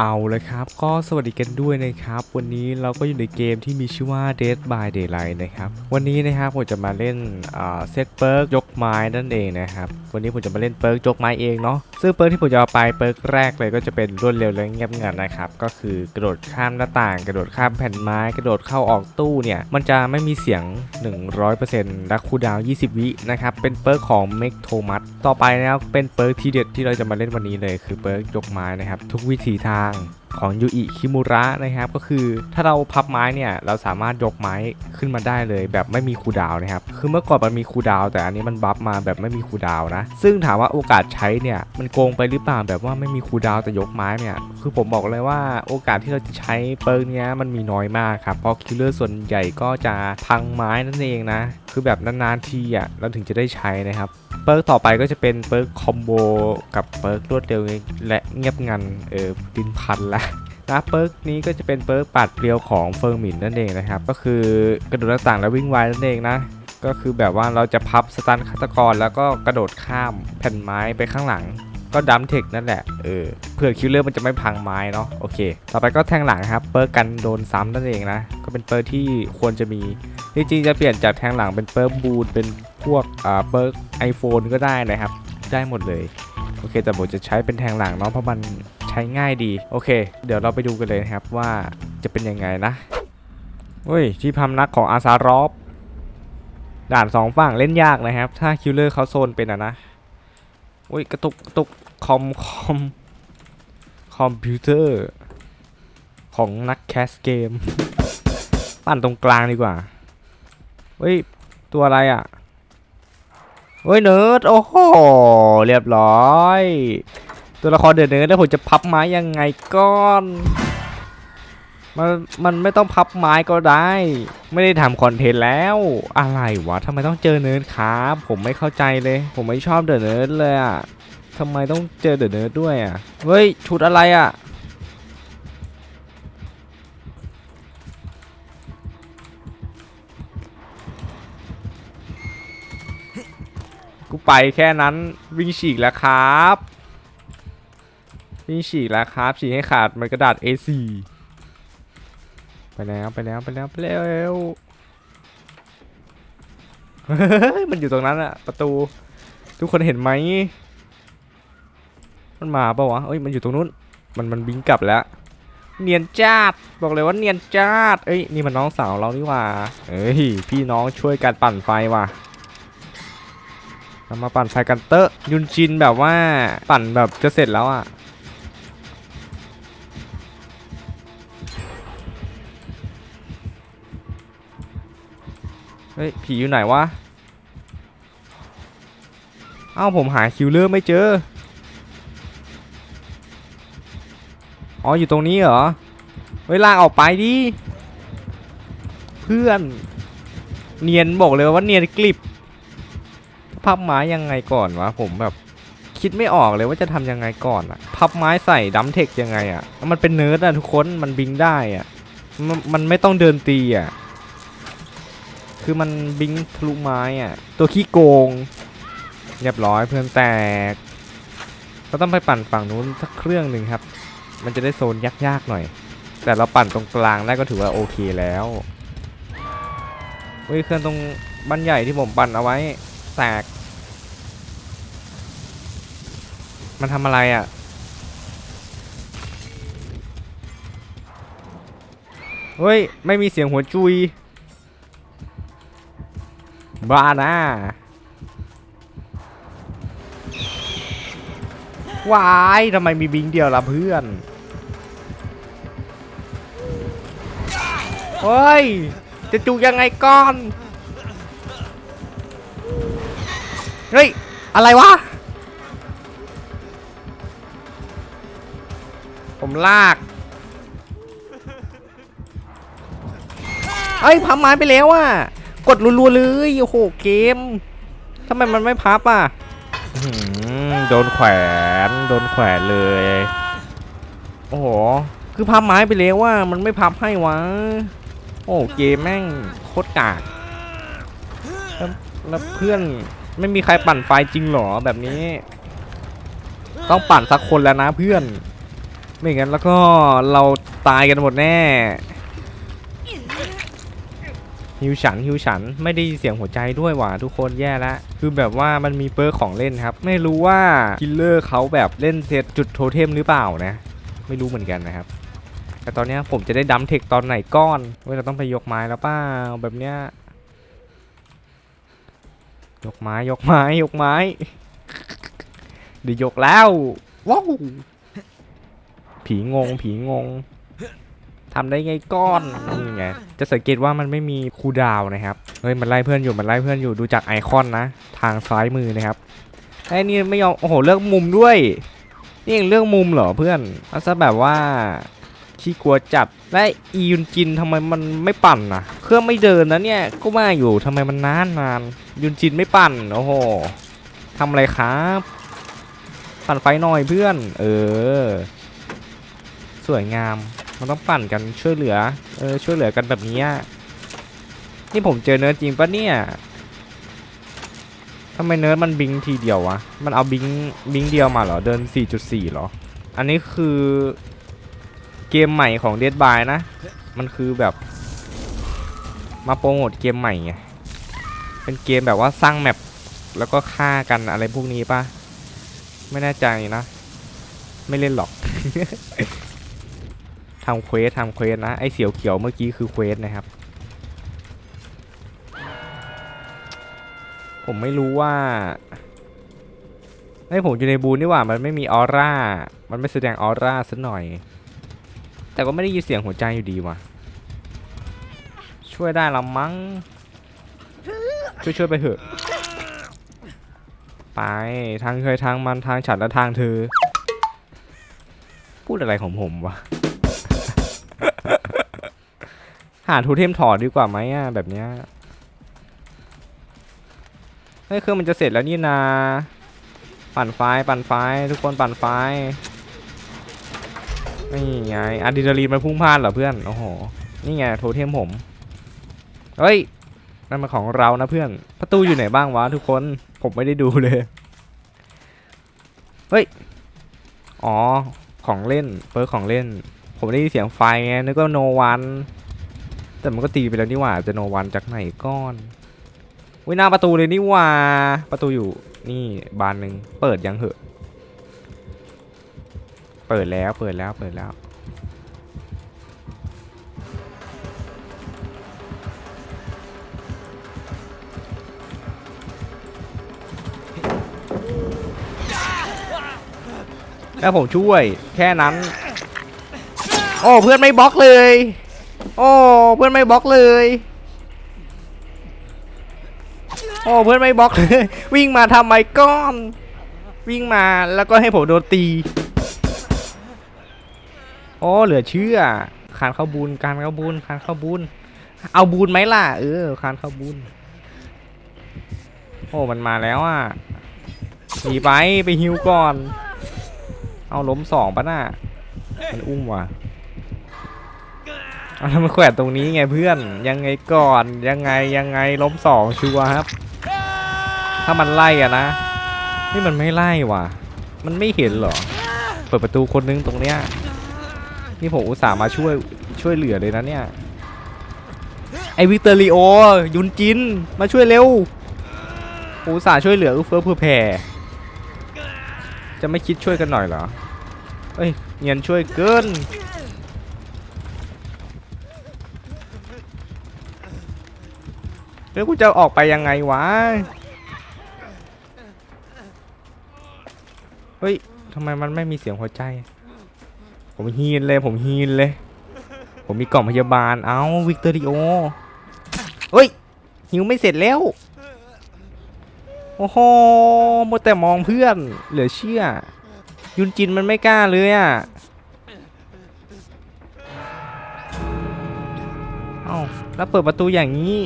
เอาเลยครับ ก็สวัสดีกันด้วยนะครับ วันนี้เราก็อยู่ในเกมที่มีชื่อว่า Dead by Daylight นะครับ วันนี้นะครับผมจะมาเล่นเซตเปิร์กยกไม้นั่นเองนะครับ วันนี้ผมจะมาเล่นเปิร์กยกไม้เองเนาะ ซึ่งเปิร์กที่ผมจะเอาไปเปิร์กแรกเลยก็จะเป็นรวดเร็วและเงียบงันนะครับ ก็คือกระโดดข้ามหน้าต่าง กระโดดข้ามแผ่นไม้ กระโดดเข้าออกตู้เนี่ย มันจะไม่มีเสียง 100%และคูดาว20 วินะครับ เป็นเปิร์กของ m e กโทมัส ต่อไปนะครับเป็นเปิร์กที่เด็ดที่เราจะมาเล่นวันนี้เลย คือเปิร์กยกไม้นะครับ ทุกวิถีทางของยูอิคิมุระนะครับก็คือถ้าเราพับไม้เนี่ยเราสามารถยกไม้ขึ้นมาได้เลย แบบไม่มีคูดาวนะครับคือเมื่อก่อนมันมีคูดาว แต่อันนี้มันบัฟมาแบบไม่มีคูดาวนะ ซึ่งถามว่าโอกาสใช้เนี่ยมันโกงไปหรือเปล่าแบบว่าไม่มีคูดาวแต่ยกไม้เนี่ยคือผมบอกเลยว่าโอกาสที่เราจะใช้เปิร์เนี้ยมันมีน้อยมากครับเพราะคิลเลอร์ส่วนใหญ่ก็จะพังไม้นั่นเองนะ คือแบบนานๆทีอะเราถึงจะได้ใช้นะครับเปิร์กต่อไปก็จะเป็นเปิร์กคอมโบกับเปิร์กรวดเร็วและเงียบงันเออดินพันละนะเปิร์กนี้ก็จะเป็นเปิร์กปัดเปรียวของเฟิร์มินนั่นเองนะครับก็คือกระโดดหน้าต่างและวิ่งไวนั่นเองนะก็คือแบบว่าเราจะพับสตันฆาตกรแล้วก็กระโดดข้ามแผ่นไม้ไปข้างหลัง ก็ดัมเทคนั่นแหละเออเพื่อคิลเลอร์มันจะไม่พังไม้เนาะโอเค ต่อไปก็แทงหลังครับเปิร์กกันโดนซ้ำนั่นเองนะก็เป็นเปิร์กที่ควรจะมี จริงๆจะเปลี่ยนจากแทงหลังเป็นเปิร์บูนเป็นพวกอ่าเปิร์กไอโฟนก็ได้นะครับ ได้หมดเลย โอเค แต่ผมจะใช้เป็นแทงหลังเนาะเพราะมันใช้ง่ายดี โอเค เดี๋ยวเราไปดูกันเลยนะครับว่าจะเป็นยังไงนะเฮ้ย ที่พำนักของอาซารอฟด่านสองฝั่งเล่นยากนะครับ ถ้าคิลเลอร์เขาโซนเป็นอะนะอุ้ย กระตุกกระตุกคอมคอมคอมพิวเตอร์ของนักแคสเกม ปั่นตรงกลางดีกว่า เฮ้ย ตัวอะไรอะ เฮ้ยเนิร์ด โอ้โห เรียบร้อย ตัวละครเดือดเนิร์ดแล้วผมจะพับไม้ยังไงก้อน มัน มันไม่ต้องพับไม้ก็ได้ ไม่ได้ทำคอนเทนต์แล้ว อะไรวะทำไมต้องเจอเนิร์ดครับ ผมไม่เข้าใจเลย ผมไม่ชอบเดอะเนิร์ดเลยอะทำไมต้องเจอเดอะเนิร์ดด้วยอะ เฮ้ย ชุดอะไรอะ กูไปแค่นั้นวิ่งฉีกแล้วครับ วิ่งฉีกแล้วครับฉีกให้ขาดมันกระดาษ A4 ไปแล้วไปแล้วไปแล้วไปแล้วเฮ้ยมันอยู่ตรงนั้นอะประตู ทุกคนเห็นไหมมันมาเปล่าวะเอ้ยมันอยู่ตรงนู้น มันมันบิงกลับแล้ว เนียนจัดบอกเลยว่าเนียนจัดเอ้ยนี่มันน้องสาวเรานี่ว่าเอ้ยพี่น้องช่วยกันปั่นไฟว่ะ เรามาปั่นไฟกันเตอะยุนจินแบบว่าปั่นแบบจะเสร็จแล้วอะเฮ้ยผีอยู่ไหนวะเอ้าผมหาคิวเลอร์ไม่เจอ อ๋ออยู่ตรงนี้เหรอเฮ้ยลาออกไปดิ เพื่อน เนียนบอกเลยว่าเนียนกลิบ พับไม้ยังไงก่อนวะผมแบบคิดไม่ออกเลยว่าจะทำยังไงก่อนอะพับไม้ใส่ดัมเทคยังไงอะมันเป็นเนิร์ดอะทุกคนมันบิงได้อะมันมันไม่ต้องเดินตีอะคือมันบิงทะลุไม้อะตัวขี้โกง เรียบร้อยเพื่อนแตก ก็ต้องไปปั่นฝั่งนู้นสักเครื่องหนึ่งครับ มันจะได้โซนยากๆหน่อย แต่เราปั่นตรงกลางได้ก็ถือว่าโอเคแล้วเฮ้ยเครื่องตรงบ้านใหญ่ที่ผมปั่นเอาไว้แตก มันทำอะไรอะ่ะ เฮ้ย ไม่มีเสียงหัวจุย บ้านะวายทำไมมีบิงเดียวล่ะเพื่อน เฮ้ย จะจูยังไงก่อน เฮ้ย อะไรวะ ผมลากเฮ้ยพับไม้ไปแล้วอะ กดรัวๆเลยโอ้โหเกมทำไมมันไม่พับอะอื้อหือโดนแขวน โดนแขวนเลย โอ้โห คือพับไม้ไปแล้วว่ามันไม่พับให้วะ โอ้เกมแม่งโคตรกากแล้วแล้วเพื่อนไม่มีใครปั่นไฟจริงเหรอแบบนี้ ต้องปั่นสักคนแล้วนะเพื่อน ไม่งั้นแล้วก็เราตายกันหมดแน่ฮิวฉันฮิวฉันไม่ได้ยินเสียงหัวใจด้วยว่ะทุกคนแย่แล้วคือแบบว่ามันมีเปิร์ของเล่นครับ ไม่รู้ว่าคิลเลอร์เขาแบบเล่นเซตจุดโทเทมหรือเปล่านะ ไม่รู้เหมือนกันนะครับ แต่ตอนนี้ผมจะได้ดัมเทคตอนไหนก้อนเว้ยเราต้องไปยกไม้แล้วเปล่าแบบเนี้ยยกไม้ยกไม้ยกไม้เดี๋ยวยกแล้วว้าว ผีงง ผีงงทำได้ไงก้อนนี่ไงจะสังเกตว่ามันไม่มีคูดาวนะครับเฮ้ยมันไล่เพื่อนอยู่มันไล่เพื่อนอยู่ดูจากไอคอนนะ ทางซ้ายมือนะครับไอ้นี่ไม่ยอมโอ้โหเลือกมุมด้วยนี่ยังเรื่องมุมเหรอเพื่อนเอาซะแบบว่าขี้กลัวจัดและอียุนจินทำไมมันไม่ปั่นนะเครื่องไม่เดินนะเนี่ยก็ว่าอยู่ทำไมมันนานนานยุนจินไม่ปั่นโอ้โหทำอะไรครับ ปั่นไฟหน่อยเพื่อน เออ สวยงาม มันต้องปั่นกันช่วยเหลือ เออช่วยเหลือกันแบบนี้นี่ผมเจอเนื้อจริงปะเนี่ยทำไมเนิร์ดมันบิงทีเดียววะ มันเอาบิงบิงเดียวมาเหรอ เดิน 4.4เหรอ อันนี้คือเกมใหม่ของ Dead by นะ มันคือแบบ มาโปรโมทเกมใหม่ไง เป็นเกมแบบว่าสร้างแมปแล้วก็ฆ่ากันอะไรพวกนี้ปะไม่แน่ใจนะ ไม่เล่นหรอก ทำเควสทำเควสนะ ไอเสียวเขียวเมื่อกี้คือเควสนะครับ ผมไม่รู้ว่าไอ้ผมอยู่ในบูนนี่หว่า มันไม่มีออร่า มันไม่แสดงออร่าสักหน่อย แต่ก็ไม่ได้ยินเสียงหัวใจอยู่ดีว่ะ ช่วยได้ละมั้ง ช่วยช่วยไปเถอะ ไปทางเคยทางมันทางฉันและทางเธอ พูดอะไรของผมวะ หาทูเทมถอดดีกว่าไหมอะแบบเนี้ยเฮ้ยเครื่องมันจะเสร็จแล้วนี่นา ปั่นไฟปั่นไฟทุกคนปั่นไฟนี่ไงอะดรีนาลีนมันพุ่งพลานเหรอเพื่อนโอ้โหนี่ไงโทเทมผมเฮ้ยนั่นมันของเรานะเพื่อนประตูอยู่ไหนบ้างวะทุกคนผมไม่ได้ดูเลยเฮ้ยอ๋อของเล่นเปิร์ของเล่น ผมได้ยินเสียงไฟไงนึกว่าโนวัน แต่มันก็ตีไปแล้วนี่หว่าจะโนวันจากไหนก้อนวิหน้าประตูเลยนี่หว่า ประตูอยู่นี่บานหนึ่งเปิดยังเหอะ เปิดแล้วเปิดแล้วเปิดแล้ว แล้วผมช่วยแค่นั้น โอ้เพื่อนไม่บล็อกเลย โอ้เพื่อนไม่บล็อกเลย โอ้เพื่อนไม่บล็อกเลยวิ่งมาทำไมก้อนวิ่งมาแล้วก็ให้ผมโดนตีโอ้เหลือเชื่อคานเข้าบุญการเข้าบุญคานเข้าบุญเอาบุญไหมล่ะเออคานเข้าบุญโอ้มันมาแล้วอะหนีไปไปฮิวก่อน เอาล้มสองปะน่ะมันอุ้มว่ะ เอาแล้วมาแขวนตรงนี้ไงเพื่อน ยังไงก่อน ยังไงยังไงล้มสองชัวครับ ถ้ามันไล่อะนะ นี่มันไม่ไล่ว่ะ มันไม่เห็นเหรอ เปิดประตูคนนึงตรงเนี้ย นี่ผมอุตส่าห์มาช่วยช่วยเหลือเลยนะเนี่ย ไอวิกเตอริโอ ยุนจิน มาช่วยเร็วอุตส่าห์ช่วยเหลืออื้อเฟื้อเพื่อแผ่ จะไม่คิดช่วยกันหน่อยเหรอเอ้ยเงียนช่วยเกิน แล้วกูจะออกไปยังไงวะ เฮ้ยทำไมมันไม่มีเสียงหัวใจ ผมฮีนเลยผมฮีนเลย ผมมีกล่องพยาบาล เอ้าวิกตอริโอ เฮ้ยหิวไม่เสร็จแล้ว โอ้โหมดแต่มองเพื่อน เหลือเชื่อ ยุนจินมันไม่กล้าเลยอะ เอ้าแล้วเปิดประตูอย่างนี้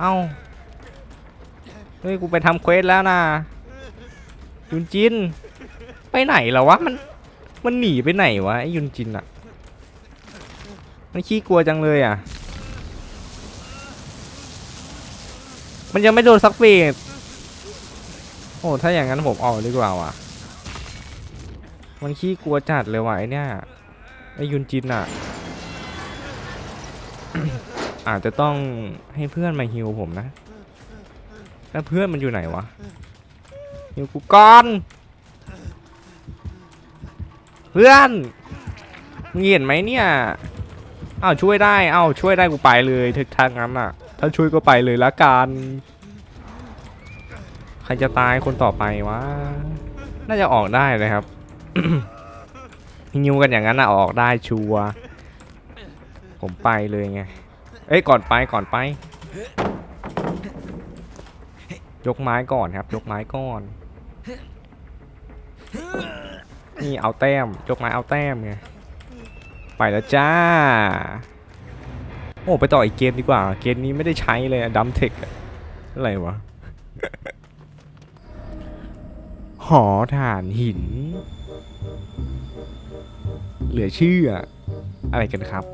เอ้าเฮ้ย กูไปทำเควสแล้วนะยุนจิน ไปไหนแล้ววะ มัน มันหนีไปไหนวะไอ้ยุนจินอะมันขี้กลัวจังเลยอะมันยังไม่โดนซักเฟสโอ้ถ้าอย่างนั้นผมออกดีกว่าว่ะ มันขี้กลัวจัดเลยว่ะไอเนี่ย ไอยุนจินอะ อาจจะต้องให้เพื่อนมาฮิวผมนะแล้วเพื่อนมันอยู่ไหนวะฮิวกูก่อนเพื่อนมึงเห็นไหมเนี่ยอ้าวช่วยได้อ้าวช่วยได้กูไปเลยถึกทางนั้นอะ ถ้าช่วยก็ไปเลยละกันใครจะตายคนต่อไปวะน่าจะออกได้เลยครับฮิวกันอย่างนั้นอะออกได้ชัวผมไปเลยไง เอ้ยก่อนไปก่อนไป ยกไม้ก่อนครับ ยกไม้ก่อน นี่เอาแต้ม ยกไม้เอาแต้มไง ไปแล้วจ้า โอ้ไปต่ออีกเกมดีกว่า เกมนี้ไม่ได้ใช้เลยดัมเทคอะไรวะ หอถ่านหิน เหลือเชื่อ อะไรกันครับ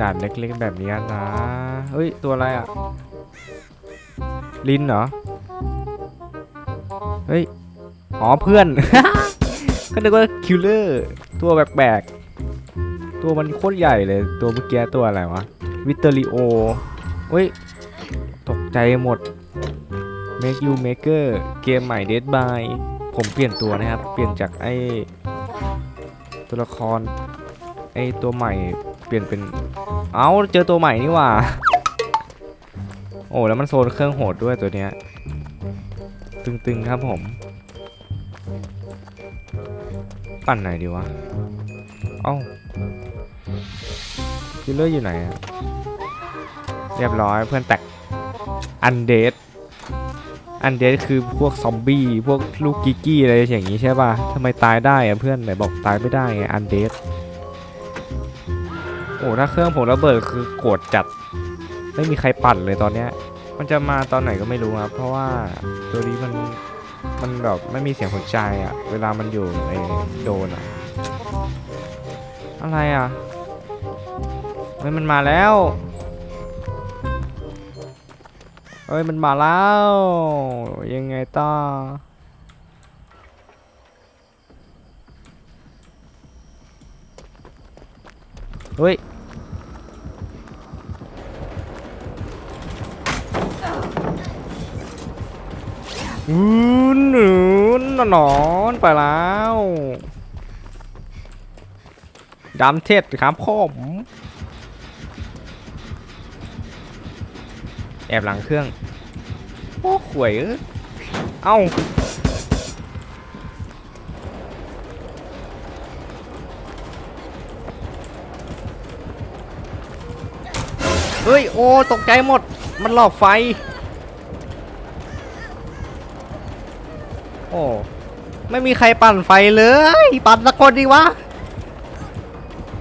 ด่านเล็กๆแบบนี้นะเฮ้ย ตัวอะไรอะ ลินเหรอ เฮ้ย อ๋อเพื่อน ก็นึกว่าคิลเลอร์ ตัวแบกๆ ตัวมันโคตรใหญ่เลย ตัวเมื่อกี้ตัวอะไรวะ วิตเตอริโอ เฮ้ย ตกใจหมด Make You Maker เกมใหม่ Dead by ผมเปลี่ยนตัวนะครับ เปลี่ยนจากไอ้ตัวละครไอ้ตัวใหม่ เปลี่ยนเป็น เอ้าเจอตัวใหม่นี่ว่า โอ้แล้วมันโซนเครื่องโหดด้วยตัวเนี้ย ตึงๆครับผม ปั่นไหนดีวะ เอ้าคิลเลอร์อยู่ไหนอะเรียบร้อยเพื่อนแตกอันเดดอันเดดคือพวกซอมบี้พวกลูกกิกกี้อะไรอย่างนี้ใช่ป่ะทำไมตายได้อะเพื่อนไหนบอกตายไม่ได้ไงอันเดด โอ้ถ้าเครื่องผมระเบิดคือโกรธจัด ไม่มีใครปั่นเลยตอนเนี้ย มันจะมาตอนไหนก็ไม่รู้ครับ เพราะว่าตัวนี้มันมันแบบไม่มีเสียงหัวใจอะเวลามันอยู่ในโดนอะอะไรอะเฮ้ยมันมาแล้วเฮ้ยมันมาแล้ว ยังไงต่อ เฮ้ยอืนหนูนนอนไปแล้วดำเท็ดครับผมแอบหลังเครื่อง โอ้ข่วยเอ้ยเอ้า เฮ้ย โอ้ ตกใจหมด มันหลอกไฟ โอ้ ไม่มีใครปั่นไฟเลย ปั่นสักคนดีวะ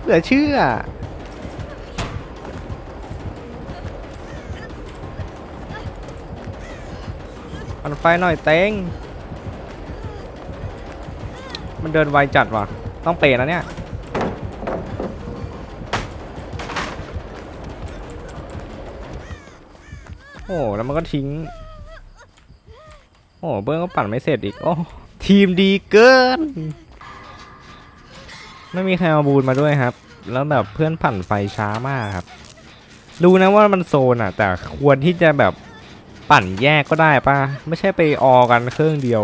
เหลือเชื่อ ปั่นไฟหน่อยเต็ง มันเดินไวจัดว่ะ ต้องเปย์นะเนี่ย โอ้แล้วมันก็ทิ้ง โอ้เบิ้งก็ปั่นไม่เสร็จอีก โอ้ทีมดีเกิน ไม่มีใครเอาบูนมาด้วยครับ แล้วแบบเพื่อนปั่นไฟช้ามากครับ รู้นะว่ามันโซนอะ แต่ควรที่จะแบบปั่นแยกก็ได้ป่ะ ไม่ใช่ไปออกันเครื่องเดียว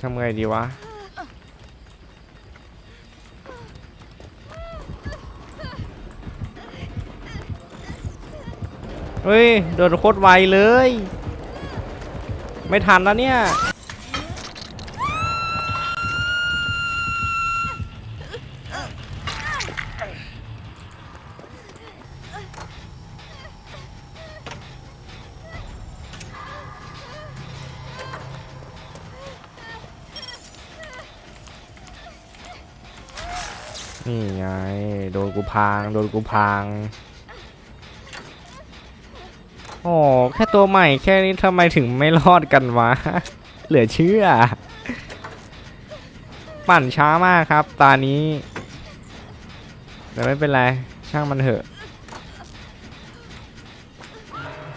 ทำไงดีวะ เฮ้ยโดนโคตรไวเลย ไม่ทันแล้วเนี่ยนี่ไง โดนกูพาง โดนกูพาง โอ้แค่ตัวใหม่แค่นี้ทำไมถึงไม่รอดกันวะ เหลือเชื่อ ปั่นช้ามากครับ ตานี้ แต่ไม่เป็นไร ช่างมันเถอะ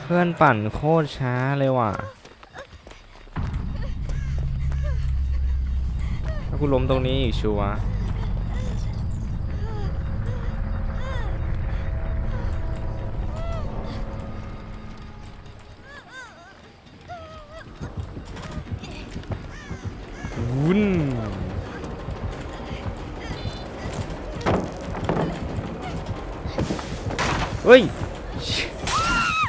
เพื่อนปั่นโคตรช้าเลยว่ะถ้ากูล้มตรงนี้อีกชัวร์ วุ้นเฮ้ย